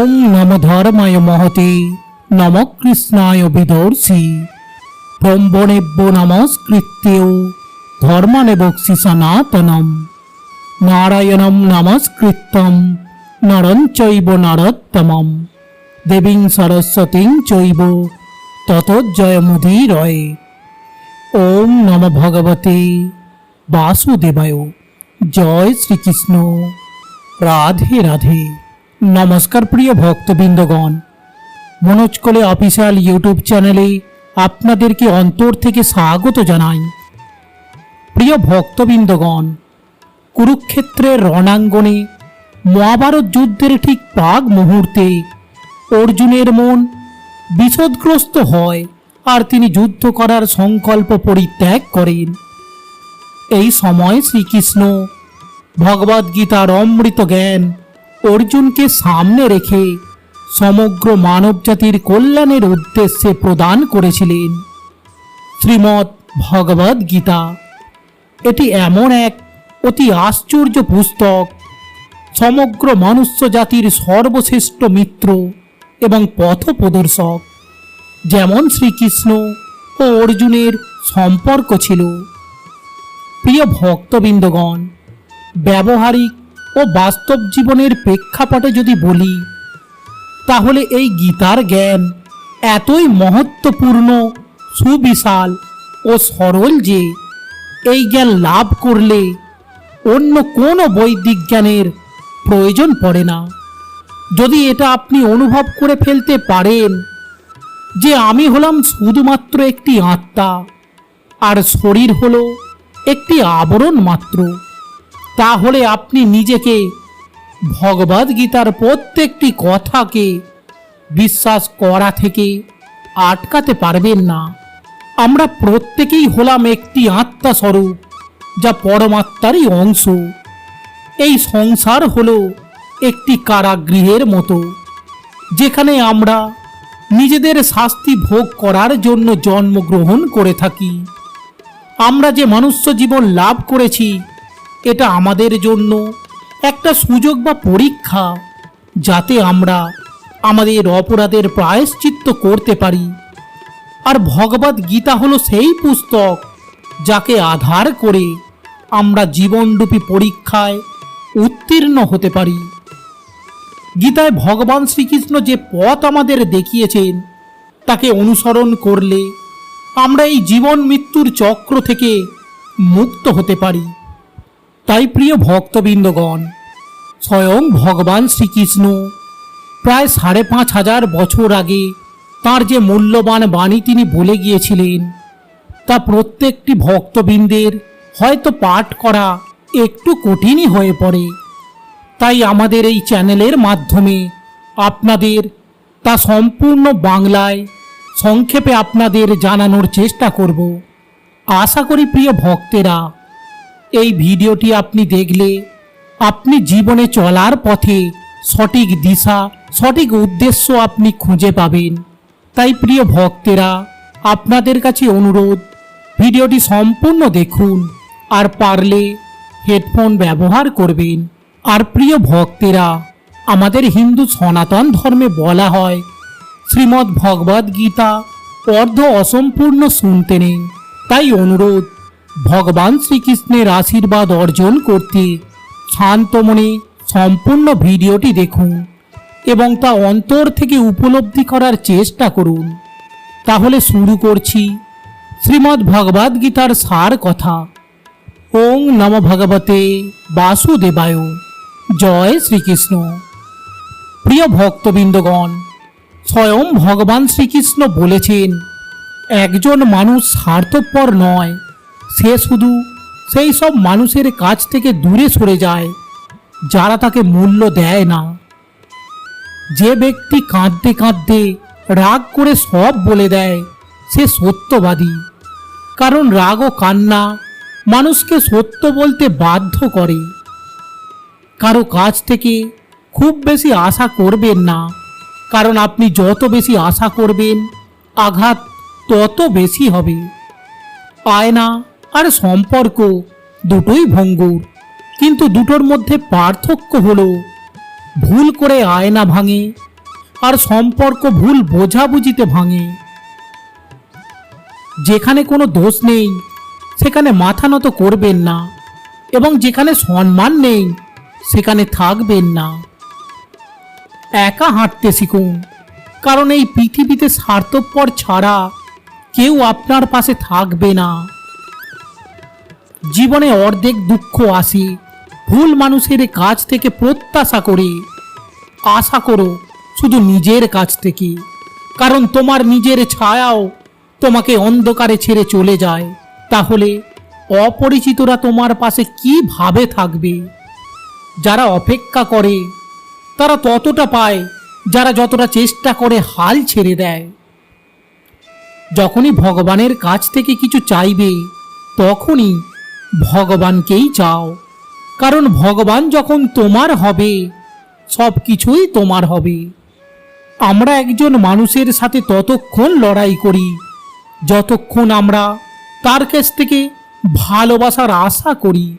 ওম নম ধর্মায় মহতে নম কৃষ্ণায় বিদর্শি ব্রহ্মণেব্য নমস্কৃত্য ধর্মানে বক্সি সনাতনম নারায়ণম নমস্কৃত্যম চৈব নরোত্তমম দেবীং সরস্বতীং চৈব ততজয়মুদীরয়ে ওম নম ভগবতে বাসুদেবায় জয় শ্রীকৃষ্ণ রাধে রাধে নমস্কার প্রিয় ভক্তবৃন্দগণ। মনোজ কলে অফিসিয়াল ইউটিউব চ্যানেলে আপনাদেরকে অন্তর থেকে স্বাগত জানাই। প্রিয় ভক্তবৃন্দগণ, কুরুক্ষেত্রের রণাঙ্গনে মহাভারত যুদ্ধের ঠিক পাগ মুহূর্তে অর্জুনের মন বিষদগ্রস্ত হয় আর তিনি যুদ্ধ করার সংকল্প পরিত্যাগ করেন। এই সময় শ্রীকৃষ্ণ ভগবদ্গীতার অমৃত জ্ঞান অর্জুনকে সামনে রেখে সমগ্র মানবজাতির কল্যাণের উদ্দেশ্যে প্রদান করেছিলেন। শ্রীমৎ ভগবদ্গীতা এটি এমন এক অতি আশ্চর্য পুস্তক, সমগ্র মনুষ্য জাতির সর্বশ্রেষ্ঠ মিত্র এবং পথ প্রদর্শক যেমন শ্রীকৃষ্ণ ও অর্জুনের সম্পর্ক ছিল। প্রিয় ভক্তবৃন্দগণ, ব্যবহারিক ও বাস্তব জীবনের প্রেক্ষাপটে যদি বলি, তাহলে এই গীতার জ্ঞান এতই মহত্বপূর্ণ, সুবিশাল ও সরল যে এই জ্ঞান লাভ করলে অন্য কোনো বৈদিক জ্ঞানের প্রয়োজন পড়ে না। যদি এটা আপনি অনুভব করে ফেলতে পারেন যে আমি হলাম শুধুমাত্র একটি আত্মা, আর শরীর হলো একটি আবরণ মাত্র। তাহলে আপনি নিজেকে ভগবদ্গীতার প্রত্যেকটি কথাকে বিশ্বাস করা থেকে আটকাতে পারবেন না। আমরা প্রত্যেকেই হলাম একটি আত্মা স্বরূপ যা পরমাত্মারই অংশ। এই সংসার হল একটি কারাগৃহের মতো, যেখানে আমরা নিজেদের শাস্তি ভোগ করার জন্য জন্মগ্রহণ করে থাকি। আমরা যে মনুষ্য জীবন লাভ করেছি এটা আমাদের জন্য একটা সুযোগ বা পরীক্ষা যাতে আমরা আমাদের অপরাধের প্রায়শ্চিত্ত করতে পারি। আর ভগবদ গীতা হলো সেই পুস্তক যাকে আধার করে আমরা জীবনরূপী পরীক্ষায় উত্তীর্ণ হতে পারি। গীতায় ভগবান শ্রীকৃষ্ণ যে পথ আমাদের দেখিয়েছেন, তাকে অনুসরণ করলে আমরা এই জীবন মৃত্যুর চক্র থেকে মুক্ত হতে পারি। তাই প্রিয় ভক্তবৃন্দগণ, স্বয়ং ভগবান শ্রীকৃষ্ণ প্রায় সাড়ে পাঁচ হাজার বছর আগে তার যে মূল্যবান বাণী তিনি বলে গিয়েছিলেন, তা প্রত্যেকটি ভক্তবৃন্দের হয়তো পাঠ করা একটু কঠিনই হয়ে পড়ে। তাই আমাদের এই চ্যানেলের মাধ্যমে আপনাদের তা সম্পূর্ণ বাংলায় সংক্ষেপে আপনাদের জানানোর চেষ্টা করব। আশা করি প্রিয় ভক্তেরা এই ভিডিওটি আপনি দেখলে আপনি জীবনে চলার পথে সঠিক দিশা, সঠিক উদ্দেশ্য আপনি খুঁজে পাবেন। তাই প্রিয় ভক্তেরা, আপনাদের কাছে অনুরোধ, ভিডিওটি সম্পূর্ণ দেখুন আর পারলে হেডফোন ব্যবহার করবেন। আর প্রিয় ভক্তেরা, আমাদের হিন্দু সনাতন ধর্মে বলা হয়, শ্রীমদ্ ভগবদ গীতা অর্ধ অসম্পূর্ণ শুনতে নেই। তাই অনুরোধ ভগবান শ্রীকৃষ্ণের আশীর্বাদ অর্জন করতে শান্ত মনে সম্পূর্ণ ভিডিওটি দেখুন এবং তা অন্তর থেকে উপলব্ধি করার চেষ্টা করুন। তাহলে শুরু করছি শ্রীমদ্ ভগবদ গীতার সার কথা। ওং নম ভগবতে বাসুদেবায়। জয় শ্রীকৃষ্ণ। প্রিয় ভক্তবৃন্দগণ, স্বয়ং ভগবান শ্রীকৃষ্ণ বলেছেন, একজন মানুষ স্বার্থপর নয় সে শুধু সেই সব মানুষের কাছ থেকে দূরে সরে যায়, যারা তাকে মূল্য দেয় না। যে ব্যক্তি কাঁদতে কাঁদতে রাগ করে সব বলে দেয়, সে সত্যবাদী। কারণ রাগ ও কান্না মানুষকে সত্য বলতে বাধ্য করে। কারও কাছ থেকে খুব বেশি আশা করবেন না, কারণ আপনি যত বেশি আশা করবেন, আঘাত তত বেশি হবে। আয়না আর সম্পর্ক দুটোই ভঙ্গুর। কিন্তু দুটোর মধ্যে পার্থক্য হলো, ভুল করে আয়না ভাঙে আর সম্পর্ক ভুল বোঝাবুঝিতে ভাঙে। যেখানে কোনো দোষ নেই, সেখানে মাথা নত করবেন না এবং যেখানে সম্মান নেই, সেখানে থাকবেন না। একা হাঁটতে শিখুন, কারণ এই পৃথিবীতে স্বার্থপর ছাড়া কেউ আপনার পাশে থাকবে না। জীবনে অর্ধেক দুঃখ আসে, ভুল মানুষের কাছ থেকে প্রত্যাশা করে। আশা করো, শুধু নিজের কাছ থেকে। কারণ তোমার নিজের ছায়াও তোমাকে অন্ধকারে ছেড়ে চলে যায়। তাহলে অপরিচিতরা তোমার পাশে কীভাবে থাকবে? যারা অপেক্ষা করে, তারা ততটা পায় যারা যতটা চেষ্টা করে হাল ছেড়ে দেয়। যখনই ভগবানের কাছ থেকে কিছু চাইবে, তখনই ভগবানকেই চাও। কারণ ভগবান যখন তোমার হবে সব কিছুই তোমার হবে। আমরা একজন মানুষের সাথে ততক্ষণ লড়াই করি, যতক্ষণ আমরা তার কাছ থেকে ভালোবাসার আশা করি,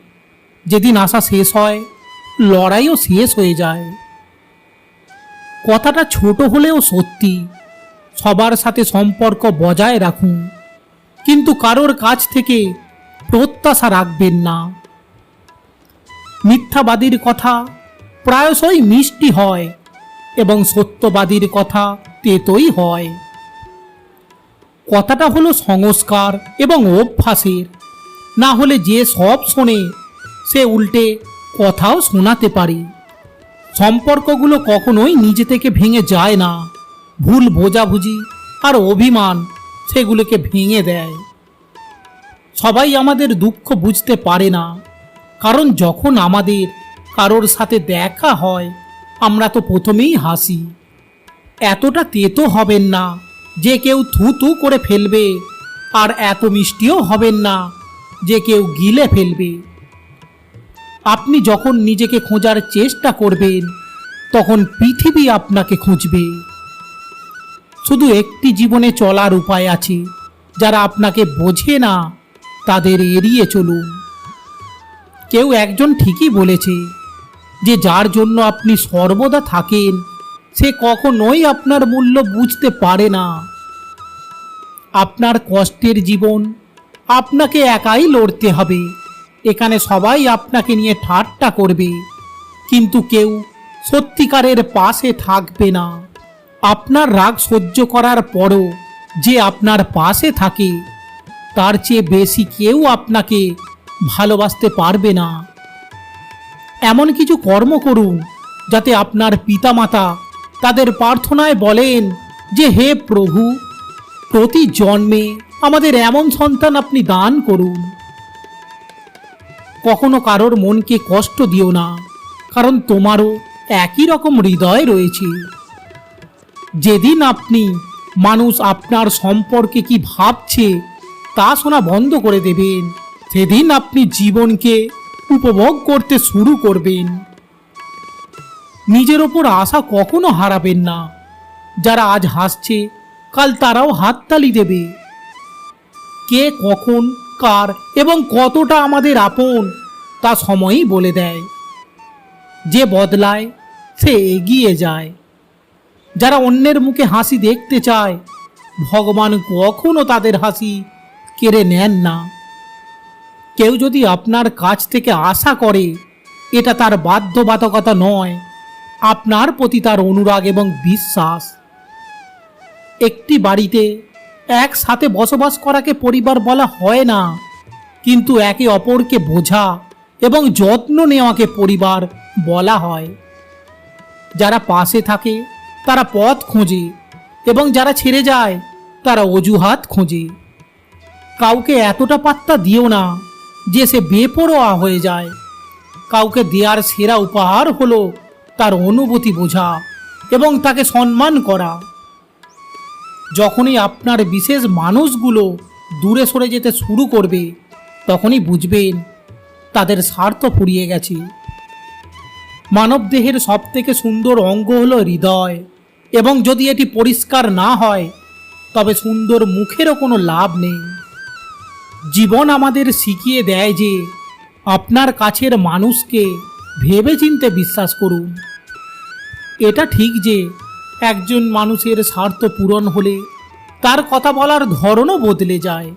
যেদিন আশা শেষ হয়, লড়াইও শেষ হয়ে যায়। কথাটা ছোট হলেও সত্যি, সবার সাথে সম্পর্ক বজায় রাখুন। কিন্তু কারোর কাছ থেকে প্রত্যাশা রাখবেন না। মিথ্যাবাদীর কথা প্রায়শই মিষ্টি হয় এবং সত্যবাদীর কথা তেতই হয়। কথাটা হলো সংস্কার এবং অভ্যাসের। না হলে যে সব শোনে, সে উল্টে কথাও শোনাতে পারে। সম্পর্কগুলো কখনোই নিজে থেকে ভেঙে যায় না। ভুল বোঝাবুঝি আর অভিমান সেগুলোকে ভেঙে দেয়। সবাই আমাদের দুঃখ বুঝতে পারে না। কারণ যখন আমাদের কারোর সাথে দেখা হয়, আমরা তো প্রথমেই হাসি। এতটা তেতো হবেন না যে কেউ থু থু করে ফেলবে, আর এত মিষ্টিও হবেন না যে কেউ গিলে ফেলবে। আপনি যখন নিজেকে খোঁজার চেষ্টা করবেন, তখন পৃথিবী আপনাকে খুঁজবে। শুধু একটি জীবনে চলার উপায় আছে, যারা আপনাকে বোঝে না তাদের এড়িয়ে চলুন। কেউ একজন ঠিকই বলেছে যে যার জন্য আপনি সর্বদা থাকেন, সে কখনোই আপনার মূল্য বুঝতে পারে না। আপনার কষ্টের জীবন আপনাকে একাই লড়তে হবে। এখানে সবাই আপনাকে নিয়ে ঠাট্টা করবে, কিন্তু কেউ সত্যিকারের পাশে থাকবে না। আপনার রাগ সহ্য করার পরও যে আপনার পাশে থাকে তার চেয়ে বেশি কেউ আপনাকে ভালোবাসতে পারবে না। এমন কিছু কর্ম করুন যাতে আপনার পিতামাতা তাদের প্রার্থনায় বলেন যে, হে প্রভু প্রতি জন্মে আমাদের এমন সন্তান আপনি দান করুন। কখনো কারোর মনকে কষ্ট দিও না, কারণ তোমারও একই রকম হৃদয় রয়েছে। যেদিন আপনি মানুষ আপনার সম্পর্কে কি ভাবছে তা শোনা বন্ধ করে দেবেন। সেদিন আপনি জীবনকে উপভোগ করতে শুরু করবেন। নিজের ওপর আশা কখনো হারাবেন না। যারা আজ হাসছে, কাল তারাও হাততালি দেবে। কে কখন, কার এবং কতটা আমাদের আপন, তা সময়ই বলে দেয়। যে বদলায়, সে এগিয়ে যায়। যারা অন্যের মুখে হাসি দেখতে চায়, ভগবান কখনো তাদের হাসি কেড়ে নেন না। কেউ যদি আপনার কাছ থেকে আশা করে, এটা তার বাধ্যবাধকতা নয়, আপনার প্রতি তার অনুরাগ এবং বিশ্বাস। একটি বাড়িতে একসাথে বসবাস করাকে পরিবার বলা হয় না, কিন্তু একে অপরকে বোঝা এবং যত্ন নেওয়াকে পরিবার বলা হয়। যারা পাশে থাকে, তারা পথ খোঁজে এবং যারা ছেড়ে যায়, তারা অজুহাত খোঁজে। কাউকে এতটা পাত্তা দিও না যে সে বেপরোয়া হয়ে যায়। কাউকে দেওয়ার সেরা উপহার হলো তার অনুভূতি বোঝা এবং তাকে সম্মান করা। যখনই আপনার বিশেষ মানুষগুলো দূরে সরে যেতে শুরু করবে, তখনই বুঝবেন তাদের স্বার্থ ফুরিয়ে গেছে। মানবদেহের সবথেকে সুন্দর অঙ্গ হলো হৃদয় এবং যদি এটি পরিষ্কার না হয়, তবে সুন্দর মুখেরও কোনো লাভ নেই। জীবন আমাদের শিখিয়ে দেয় যে আপনার কাছের মানুষকে ভেবেচিন্তে বিশ্বাস করুন। এটা ঠিক যে একজন মানুষের স্বার্থ পূরণ হলে তার কথা বলার ধরনও বদলে যায়।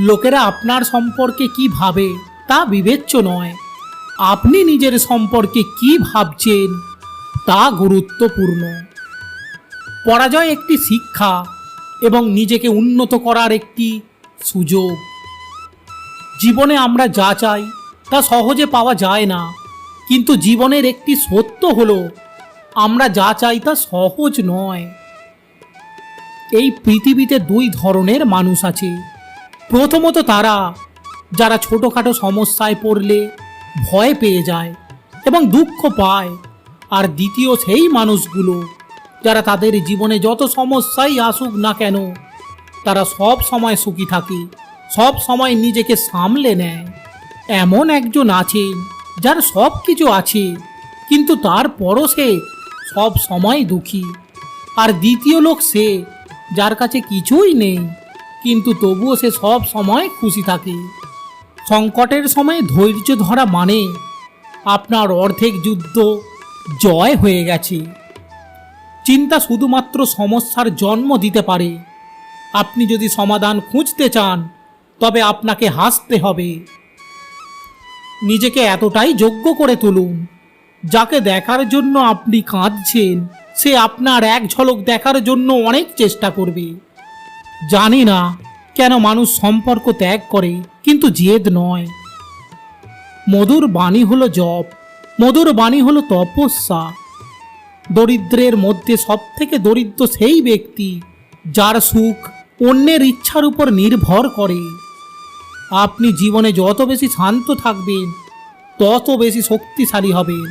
লোকেরা আপনার সম্পর্কে কি ভাবে তা বিবেচ্য নয়। আপনি নিজের সম্পর্কে কি ভাবছেন তা গুরুত্বপূর্ণ। পরাজয় একটি শিক্ষা এবং নিজেকে উন্নত করার একটি সুযোগ। জীবনে আমরা যা চাই, তা সহজে পাওয়া যায় না। কিন্তু জীবনের একটি সত্য হলো, আমরা যা চাই তা সহজ নয়। এই পৃথিবীতে দুই ধরনের মানুষ আছে। প্রথমত তারা, যারা ছোটোখাটো সমস্যায় পড়লে ভয় পেয়ে যায় এবং দুঃখ পায়। আর দ্বিতীয় সেই মানুষগুলো, যারা তাদের জীবনে যত সমস্যাই আসুক না কেন তারা সব সময় সুখী থাকে, সব সময় নিজেকে সামলে নেয়। এমন একজন আছে যার সব কিছু আছে, কিন্তু তারপরও সে সব সময় দুঃখী। আর দ্বিতীয় লোক সে যার কাছে কিছুই নেই, কিন্তু তবুও সে সব সময় খুশি থাকে। সংকটের সময় ধৈর্য ধরা মানে আপনার অর্ধেক যুদ্ধ জয় হয়ে গেছে। চিন্তা শুধুমাত্র সমস্যার জন্ম দিতে পারে আপনি যদি সমাধান খুঁজতে চান, তবে আপনাকে হাসতে হবে। নিজেকে এতটাই যোগ্য করে তুলুন, যাকে দেখার জন্য আপনি কাঁদছেন, সে আপনার এক ঝলক দেখার জন্য অনেক চেষ্টা করবে। জানি না কেন মানুষ সম্পর্ক ত্যাগ করে, কিন্তু জেদ নয়। মধুর বাণী হলো জপ, মধুর বাণী হলো তপস্যা। দরিদ্রের মধ্যে সবথেকে দরিদ্র সেই ব্যক্তি যার সুখ অন্যের ইচ্ছার উপর নির্ভর করে। আপনি জীবনে যত বেশি শান্ত থাকবেন, তত বেশি শক্তিশালী হবেন।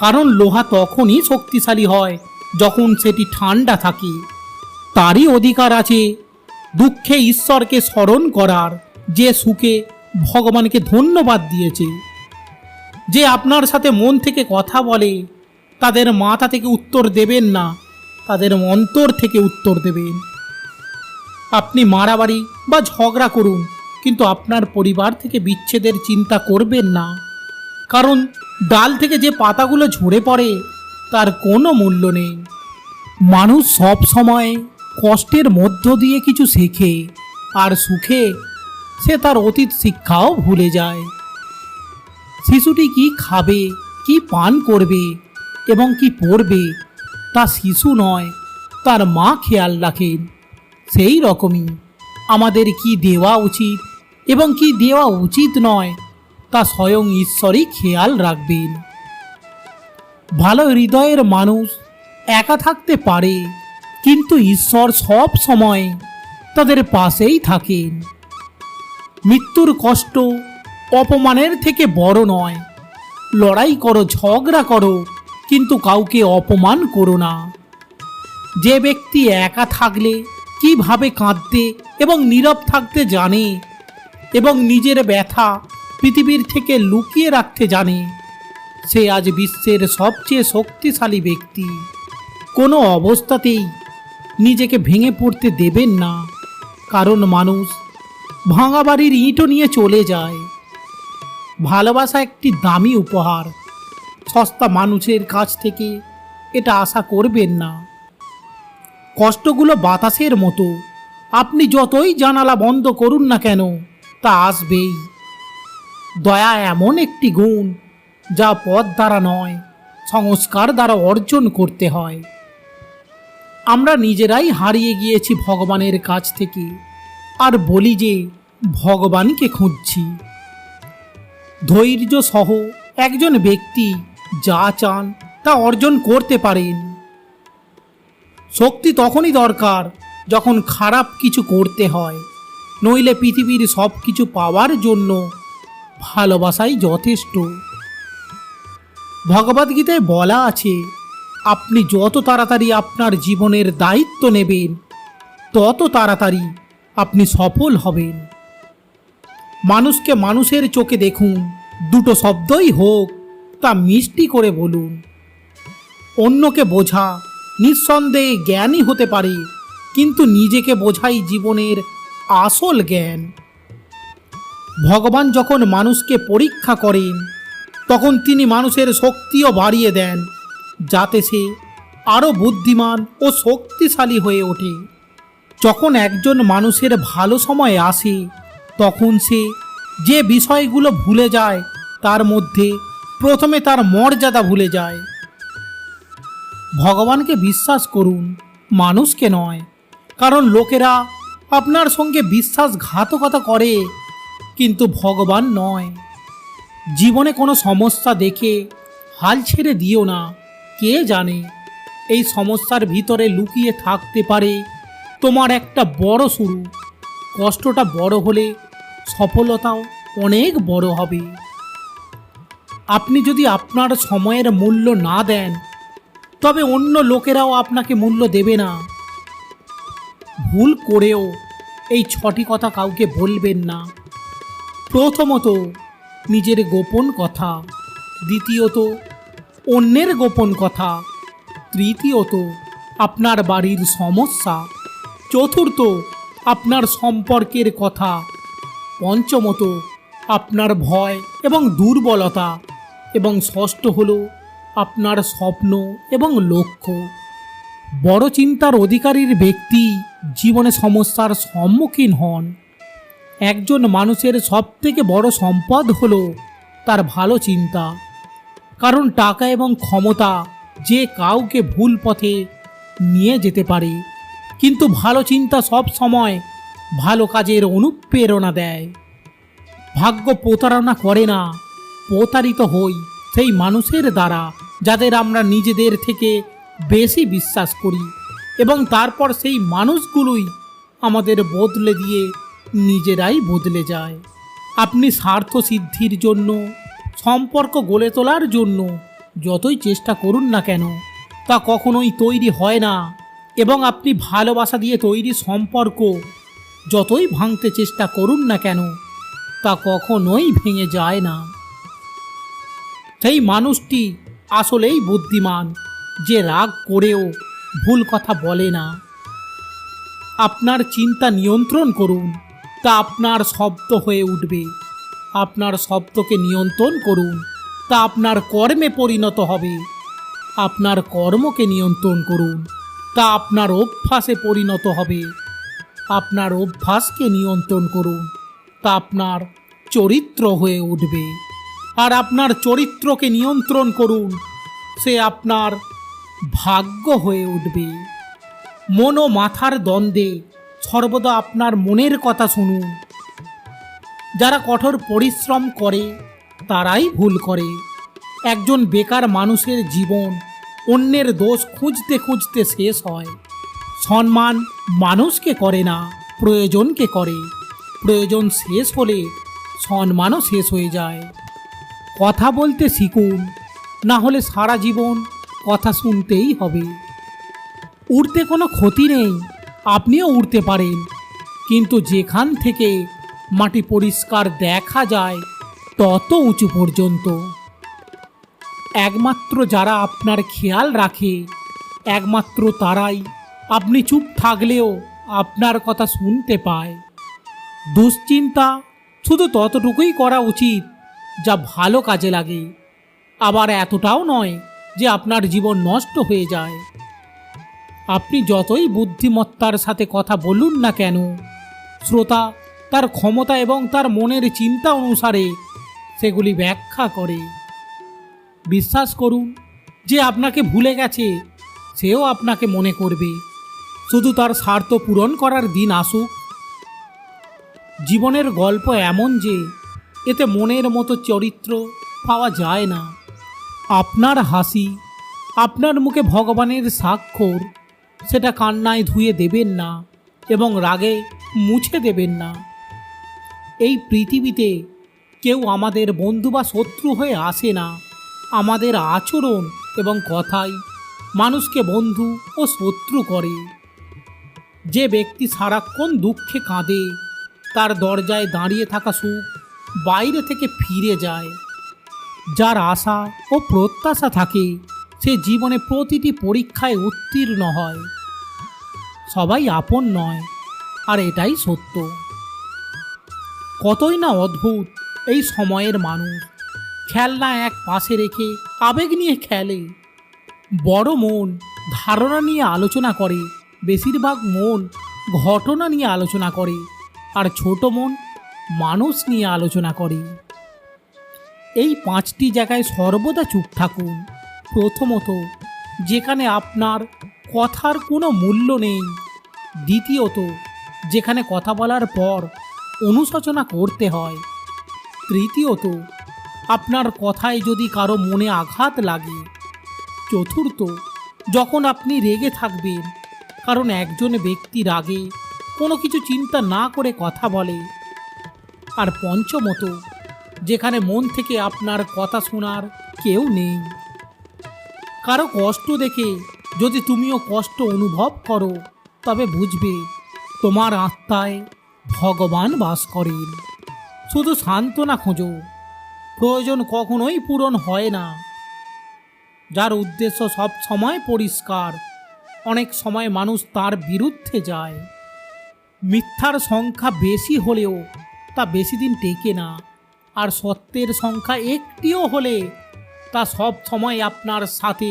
কারণ লোহা তখনই শক্তিশালী হয় যখন সেটি ঠান্ডা থাকে। তারই অধিকার আছে দুঃখে ঈশ্বরকে স্মরণ করার, যে সুখে ভগবানকে ধন্যবাদ দিয়েছে। যে আপনার সাথে মন থেকে কথা বলে, তাদের মাথা থেকে উত্তর দেবেন না, তাদের অন্তর থেকে উত্তর দেবেন। আপনি মারামারি বা ঝগড়া করুন, কিন্তু আপনার পরিবার থেকে বিচ্ছেদের চিন্তা করবেন না। কারণ ডাল থেকে যে পাতাগুলো ঝরে পড়ে, তার কোনো মূল্য নেই। মানুষ সব সময় কষ্টের মধ্য দিয়ে কিছু শেখে, আর সুখে সে তার অতীত শিক্ষাও ভুলে যায়। শিশুটি কি খাবে, কি পান করবে, এবং কি পড়বে, তা শিশু নয়, তার মা খেয়াল রাখেন সেই রকমই। আমাদের কি দেওয়া উচিত এবং কি দেওয়া উচিত নয়, তা স্বয়ং ঈশ্বরই খেয়াল রাখবেন। ভালো হৃদয়ের মানুষ একা থাকতে পারে, কিন্তু ঈশ্বর সব সময় তাদের পাশেই থাকেন। মৃত্যুর কষ্ট অপমানের থেকে বড় নয়। লড়াই করো, ঝগড়া করো, কিন্তু কাউকে অপমান করো না। যে ব্যক্তি একা থাকলে কীভাবে কাঁদতে এবং নীরব থাকতে জানে এবং নিজের ব্যথা পৃথিবীর থেকে লুকিয়ে রাখতে জানে। সে আজ বিশ্বের সবচেয়ে শক্তিশালী ব্যক্তি। কোনো অবস্থাতেই নিজেকে ভেঙে পড়তে দেবেন না। কারণ মানুষ ভাঙা বাড়ির ইঁটো নিয়ে চলে যায়। ভালোবাসা একটি দামি উপহার। সস্তা মানুষের কাছ থেকে এটা আশা করবেন না। কষ্টগুলো বাতাসের মতো। আপনি যতই জানালা বন্ধ করুন না কেন, তা আসবেই। দয়া এমন একটি গুণ, যা পথ দ্বারা নয়, সংস্কার দ্বারা অর্জন করতে হয়। আমরা নিজেরাই হারিয়ে গিয়েছি ভগবানের কাছ থেকে, আর বলি যে, ভগবানকে খুঁজছি। ধৈর্য সহ একজন ব্যক্তি যা চান, তা অর্জন করতে পারেন। শক্তি তখনই দরকার যখন খারাপ কিছু করতে হয়। নইলে পৃথিবীর সব কিছু পাওয়ার জন্য ভালোবাসাই যথেষ্ট। ভগবদ্গীতায় বলা আছে, আপনি যত তাড়াতাড়ি আপনার জীবনের দায়িত্ব নেবেন, তত তাড়াতাড়ি আপনি সফল হবেন। মানুষকে মানুষের চোখে দেখুন, দুটো শব্দই হোক, তা মিষ্টি করে বলুন। অন্যকে বোঝা নিঃসন্দেহে জ্ঞানই হতে পারে, কিন্তু নিজেকে বোঝাই জীবনের আসল জ্ঞান। ভগবান যখন মানুষকে পরীক্ষা করেন, তখন তিনি মানুষের শক্তিও বাড়িয়ে দেন, যাতে সে আরও বুদ্ধিমান ও শক্তিশালী হয়ে ওঠে। যখন একজন মানুষের ভালো সময় আসে, তখন সে যে বিষয়গুলো ভুলে যায়, তার মধ্যে প্রথমে তার মর্যাদা ভুলে যায়। ভগবানকে বিশ্বাস করুন, মানুষকে নয়। কারণ লোকেরা আপনার সঙ্গে বিশ্বাসঘাতকতা করে, কিন্তু ভগবান নয়। জীবনে কোনো সমস্যা দেখে হাল ছেড়ে দিও না, কে জানে? এই সমস্যার ভিতরে লুকিয়ে থাকতে পারে তোমার একটা বড় শুরু। কষ্টটা বড় হলে সফলতাও অনেক বড় হবে। আপনি যদি আপনার সময়ের মূল্য না দেন তবে অন্য লোকেরাও আপনাকে মূল্য দেবে না। ভুল করেও এই ছটি কথা কাউকে বলবেন না। প্রথমত, নিজের গোপন কথা। দ্বিতীয়ত, অন্যের গোপন কথা। তৃতীয়ত, আপনার বাড়ির সমস্যা। চতুর্থ, আপনার সম্পর্কের কথা। পঞ্চমত, আপনার ভয় এবং দুর্বলতা। এবং ষষ্ঠ হল আপনার স্বপ্ন এবং লক্ষ্য। বড় চিন্তার অধিকারীর ব্যক্তি জীবনে সমস্যার সম্মুখীন হন। একজন মানুষের সবথেকে বড় সম্পদ হল তার ভালো চিন্তা। কারণ টাকা এবং ক্ষমতা যে কাউকে ভুল পথে নিয়ে যেতে পারে। কিন্তু ভালো চিন্তা সব সময় ভালো কাজের অনুপ্রেরণা দেয়। ভাগ্য প্রতারণা করে না, প্রতারিত হই সেই মানুষের দ্বারা। যাদের আমরা নিজেদের থেকে বেশি বিশ্বাস করি এবং তারপর সেই মানুষগুলোই আমাদের বদলে দিয়ে নিজেরাই বদলে যায়। আপনি স্বার্থ সিদ্ধির জন্য, সম্পর্ক গড়ে তোলার জন্য যতই চেষ্টা করুন না কেন, তা কখনোই তৈরি হয় না এবং আপনি ভালোবাসা দিয়ে তৈরি সম্পর্ক যতই ভাঙতে চেষ্টা করুন না কেন, তা কখনোই ভেঙে যায় না। সেই মানুষটি আসলেই বুদ্ধিমান। যে রাগ করেও ভুল কথা বলে না। আপনার চিন্তা নিয়ন্ত্রণ করুন, তা আপনার শব্দ হয়ে উঠবে। আপনার শব্দকে নিয়ন্ত্রণ করুন, তা আপনার কর্মে পরিণত হবে। আপনার কর্মকে নিয়ন্ত্রণ করুন, তা আপনার অভ্যাসে পরিণত হবে। আপনার অভ্যাসকে নিয়ন্ত্রণ করুন, তা আপনার চরিত্র হয়ে উঠবে। আর আপনার চরিত্রকে নিয়ন্ত্রণ করুন। সে আপনার ভাগ্য হয়ে উঠবে। মন ও মাথার দ্বন্দ্বে। সর্বদা আপনার মনের কথা শুনুন। যারা কঠোর পরিশ্রম করে, তারাই ভুল করে। একজন বেকার মানুষের জীবন অন্যের দোষ খুঁজতে খুঁজতে শেষ হয়। সম্মান মানুষকে করে না, প্রয়োজনকে করে। প্রয়োজন শেষ হলে সম্মানও শেষ হয়ে যায়। কথা বলতে শিখুন, না হলে সারা জীবন কথা শুনতেই হবে। উড়তে কোনো ক্ষতি নেই, আপনিও উড়তে পারেন। কিন্তু যেখান থেকে মাটি পরিষ্কার দেখা যায়, তত উঁচু পর্যন্ত। একমাত্র যারা আপনার খেয়াল রাখে, একমাত্র তারাই আপনি চুপ থাকলেও আপনার কথা শুনতে পায়। দুশ্চিন্তা শুধু ততটুকুই করা উচিত যা ভালো কাজে লাগে। আবার এতটাও নয় যে আপনার জীবন নষ্ট হয়ে যায়। আপনি যতই বুদ্ধিমত্তার সাথে কথা বলুন না কেন, শ্রোতা তার ক্ষমতা এবং তার মনের চিন্তা অনুসারে সেগুলি ব্যাখ্যা করে। বিশ্বাস করুন, যে আপনাকে ভুলে গেছে, সেও আপনাকে মনে করবে। শুধু তার স্বার্থ পূরণ করার দিন আসুক। জীবনের গল্প এমন যে এতে মনের মতো চরিত্র পাওয়া যায় না। আপনার হাসি, আপনার মুখে ভগবানের স্বাক্ষর, সেটা কান্নায় ধুয়ে দেবেন না এবং রাগে মুছে দেবেন না। এই পৃথিবীতে কেউ আমাদের বন্ধু বা শত্রু হয়ে আসে না। আমাদের আচরণ এবং কথাই মানুষকে বন্ধু ও শত্রু করে। যে ব্যক্তি সারাক্ষণ দুঃখে কাঁদে, তার দরজায় দাঁড়িয়ে থাকা সুখ বাইরে থেকে ফিরে যায়। যার আশা ও প্রত্যাশা থাকে, সে জীবনে প্রতিটি পরীক্ষায় উত্তীর্ণ হয়। সবাই আপন নয়, আর এটাই সত্য। কতই না অদ্ভুত এই সময়ের মানুষ। খেলনা এক পাশে রেখে আবেগ নিয়ে খেলে। বড় মন ধারণা নিয়ে আলোচনা করে, বেশিরভাগ মন ঘটনা নিয়ে আলোচনা করে, আর ছোট মন মানুষ নিয়ে আলোচনা করে। এই পাঁচটি জায়গায় সর্বদা চুপ থাকুন। প্রথমত, যেখানে আপনার কথার কোনো মূল্য নেই। দ্বিতীয়ত, যেখানে কথা বলার পর অনুশোচনা করতে হয়। তৃতীয়ত, আপনার কথায় যদি কারও মনে আঘাত লাগে। চতুর্থ, যখন আপনি রেগে থাকবেন, কারণ একজন ব্যক্তি রাগে কোনো কিছু চিন্তা না করে কথা বলে আর পঞ্চমত, যেখানে মন থেকে আপনার কথা শোনার কেউ নেই। কারও কষ্ট দেখে যদি তুমিও কষ্ট অনুভব করো, তবে বুঝবে তোমার আত্মায় ভগবান বাস করেন। শুধু সান্ত্বনা খোঁজো, প্রয়োজন কখনোই পূরণ হয় না। যার উদ্দেশ্য সব সময় পরিষ্কার, অনেক সময় মানুষ তার বিরুদ্ধে যায়। মিথ্যার সংখ্যা বেশি হলেও তা বেশি দিন টেকে না। আর সত্যের সংখ্যা একটিও হলে তা সব সময় আপনার সাথে